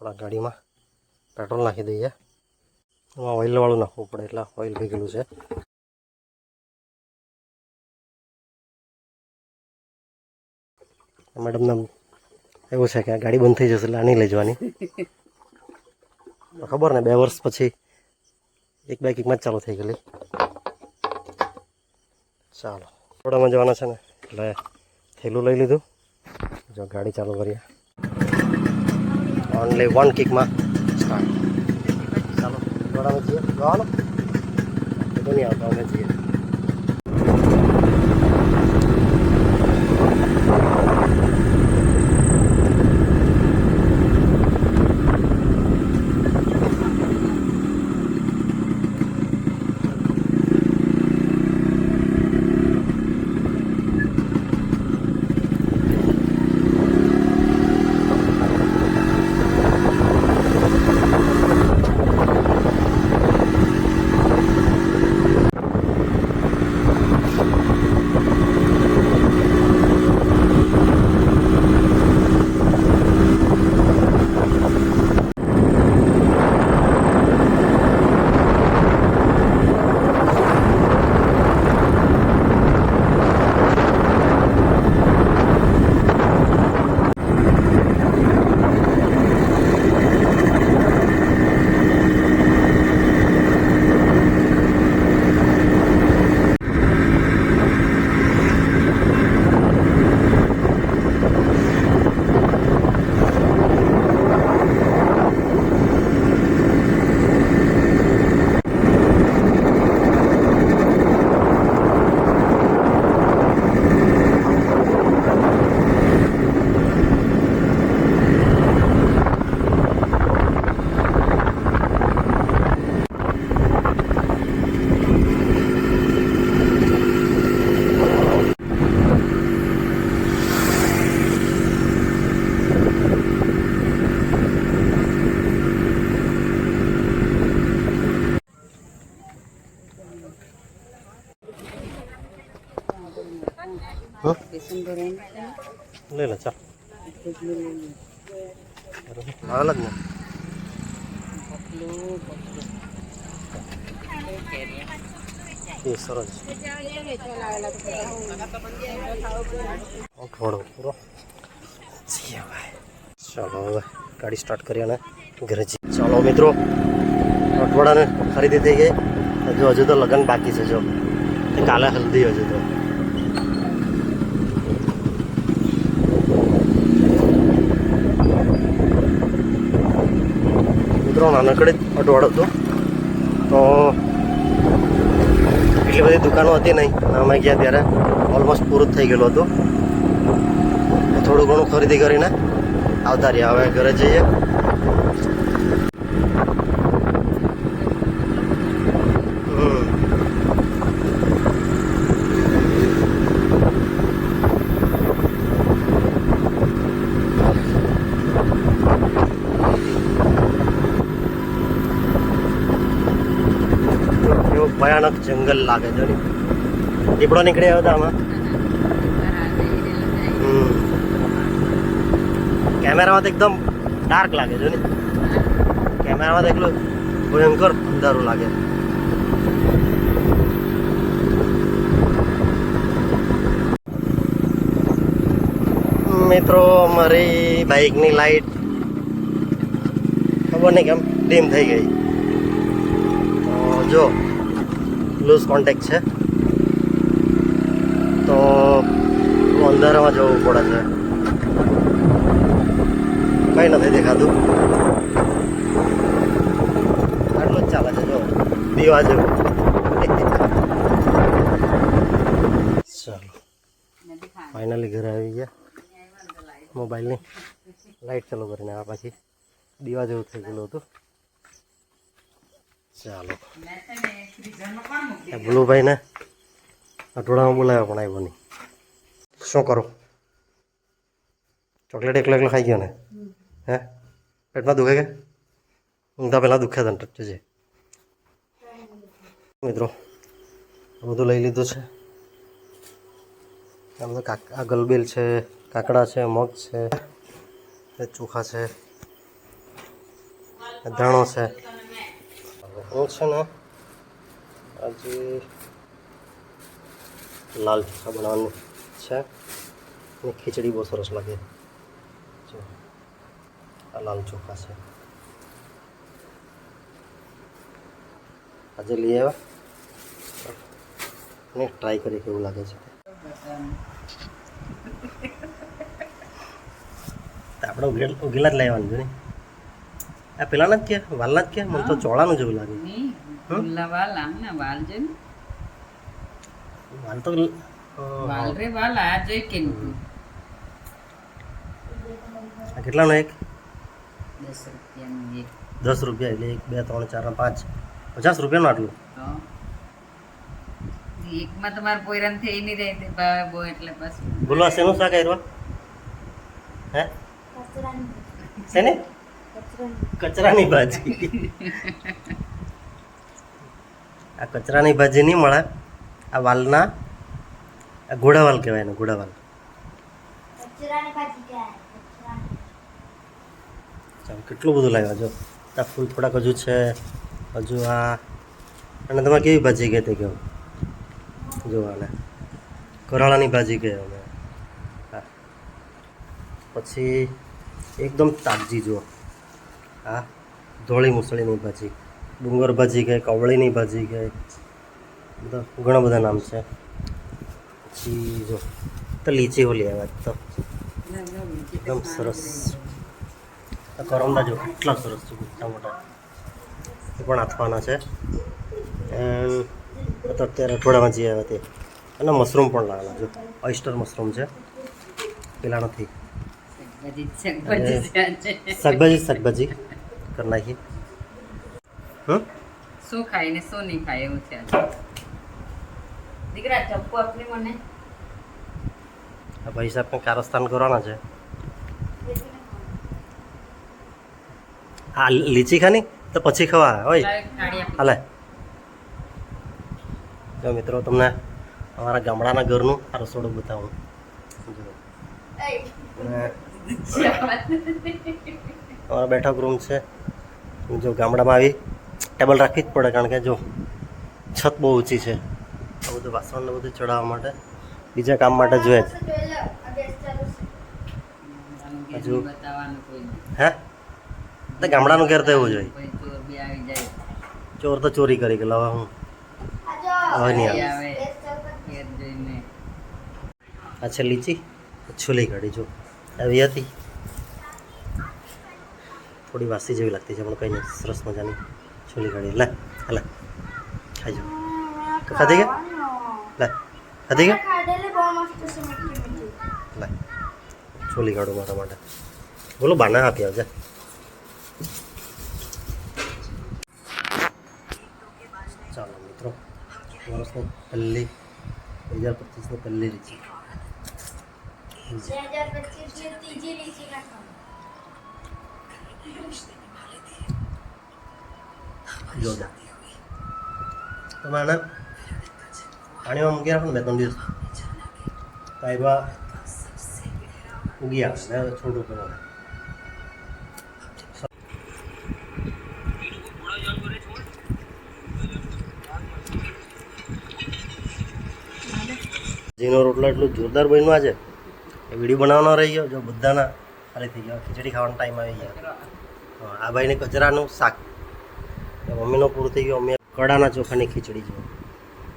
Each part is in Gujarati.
આપણા ગાડીમાં પેટ્રોલ નાખી દઈએ. એમાં ઓઇલવાળું નાખવું પડે એટલે ઓઇલ ભેગેલું છે. મેડમને એવું છે કે ગાડી બંધ થઈ જશે એટલે આની લઈ જવાની. ખબર ને, બે વર્ષ પછી એક બે કિકમાં જ ચાલુ થઈ ગયેલી. ચાલો, થોડામાં જવાના છે ને, એટલે થેલું લઈ લીધું. જો ગાડી ચાલુ કરીએ. ઓનલી વન કિકમાં સ્ટાર્ટ ચાલો થોડામાં જઈએ જવાનું નહીં આવતા અમે જઈએ લઈ લે ચાલ બરાબર ને. એ સરસ. થોડો પૂરો. છીએ ભાઈ. ચાલો હવે ગાડી સ્ટાર્ટ કરી અને ઘરે ચાલો મિત્રો અઠવાડાને ખરીદી થઈ ગઈ હજુ હજુ તો લગ્ન બાકી છે જો. કાલે હલ્દી હજુ તો. મિત્રો, નાનકડે જ અટવાડો હતો. તો એટલી બધી દુકાનો હતી નહીં. અમે ગયા ત્યારે ઓલમોસ્ટ પૂરું થઈ ગયેલું હતું. થોડું ઘણું ખરીદી કરીને આવતા રહ્યા. હવે ઘરે જઈએ. ભયાનક જંગલ લાગે છે દીપડો નીકળી આવ્યો હતો આમાં. કેમેરામાં તો એકદમ ડાર્ક લાગે છે ને કેમેરામાં તો એટલું ભયંકર અંધારું લાગે મિત્રો મારી બાઇકની લાઈટ ખબર નહીં કેમ ડીમ થઈ ગઈ. તો જો. લૂઝ કોન્ટેક્ટ છે. તો અંધારામાં જવું પડે છે. કંઈ નથી દેખાતું. આટલું જ ચાલે છે, જો. દીવા જેવું. ચાલો. ફાઇનલી ઘરે આવી ગયા. મોબાઈલની લાઈટ ચાલુ કરીને આ પછી. દીવા જેવું થઈ ગયેલું હતું. ચાલો. એ ને અઠવાડામાં બોલાવ્યો પણ આવ્યો નહીં. શું કરો? ચોકલેટ એકલો એકલો ખાઈ ગયો ને? હે? પેટમાં દુખે કે? ઊંઘતા પહેલાં દુખે તને ટચે મિત્રો બધું લઈ લીધું છે. આ બધું કાક ગલબેલ છે કાકડા છે મગ છે ચોખા છે ધાણો છે. હું છે ને આજે લાલ ચોખા બનાવવાનું છે અને ખીચડી બહુ સરસ લાગે. જો, આ લાલ ચોખા છે. આજે લઈ આવ્યા. ને ટ્રાય કરી કેવું લાગે છે. આપણે ઉગેલા જ લાવવાનું છે ને. આ પેલાના જ કે વાલના જ કે મને તો ચોળાનું જેવું લાગે વાલ વાલ છે ને વાલ તો વાલ રે વાલ આ જોઈ કે આ કેટલાનો એક દસ રૂપિયાનું એક દસ રૂપિયા એટલે એક બે ત્રણ ચાર પાંચ પચાસ રૂપિયાનું આટલું એકમાં તમારે પોયરાન થઈ નહીં રહે બહુ એટલે બસ બોલો શેનું શાક આવ્યું હે શેને કચરાની ભાજી. આ કચરાની ભાજી નહીં મળે. આ વાલના આ ઘોડાવાલ કહેવાય ને ઘોડાવાલ ચાલો કેટલું બધું લાવ્યા? જો આ ફૂલ થોડાક હજુ છે. હજુ આ અને તમે કેવી ભાજી કહેતી કહો જોવાને કરાળાની ભાજી કહે અમે પછી એકદમ તાજી જુઓ. હા? ધોળી મુસળીની ભાજી. ડુંગર ભાજી કહે કવળીની ભાજી કહે બધા ઘણા બધા નામ છે. પછી જો તો લીચી હોલી આવ્યા તો. એકદમ સરસ. કરમદા જો કેટલા સરસ છે મોટા મોટા. એ પણ આથવાના છે. તો અત્યારે અઠવાડિયામાં જે આવ્યા તે. અને મશરૂમ પણ લાવેલા જો ઓઇસ્ટર મશરૂમ છે. પેલા નથી. શાકભાજી શાકભાજી. કરી નાખી. હમ શું ખાય ને શું નહીં ખાય એવું છે દીકરા ચપ્પુ આપને મને? આ ભાઈ સાહેબ કંઈ કારસ્તાન કરવાના છે. આ લીચી ખાની? તો પછી ખવા હોય. હાલે. જો મિત્રો તમને અમારા ગામડાના ઘરનું આ રસોડું બતાવું. અમારો બેઠક રૂમ છે. જો ગામડામાં આવી ટેબલ રાખવી જ પડે, કારણ કે જો છત બહુ ઊંચી છે. આ બધું વાસણને બધું ચડાવવા માટે બીજા કામ માટે જોઈએ જ. હજુ. હે? ગામડાનું ઘેર તો એવું જોઈએ ચોર તો ચોરી કરી ગયેલા હવે હું. હવે નહીં આવે. આ છે લીચી. છોલી કાઢી જો. આવી હતી. થોડી વાસી જેવી લાગતી છે, પણ કંઈ નહીં, સરસ મજાની છોલી કાઢી લે હાલે ખાઈ જાઓ ખાધી ગયા લે, ખાધી ગયા લે છોલી કાઢો મારા માટે. બોલો, બાના આપી આવજે. ચાલો મિત્રો, વર્ષની પહેલી, બે હજાર પચીસની પહેલી લીચી જોરદાર તમે આને પાણીમાં મૂકી રાખો ને બે ત્રણ દિવસ તો ઉગી આવશે છોડું કરવા જીનો રોટલો એટલું જોરદાર બન્યું આજે વીડિયો બનાવવાનો રહી ગયો જો બધાના ખાલી થઈ ગયો ખીચડી ખાવાનો ટાઈમ આવી ગયો આ ભાઈને કચરાનું શાક. મમ્મીનો પૂરું થઈ ગયો, અમે કડાના ચોખાની ખીચડી જો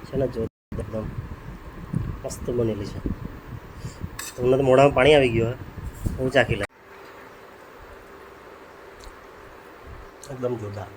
છે ને, જો એકદમ મસ્ત બનેલી છે. તમને તો મોઢામાં પાણી આવી ગયું, હે. ચાખી લઉં એકદમ જોરદાર.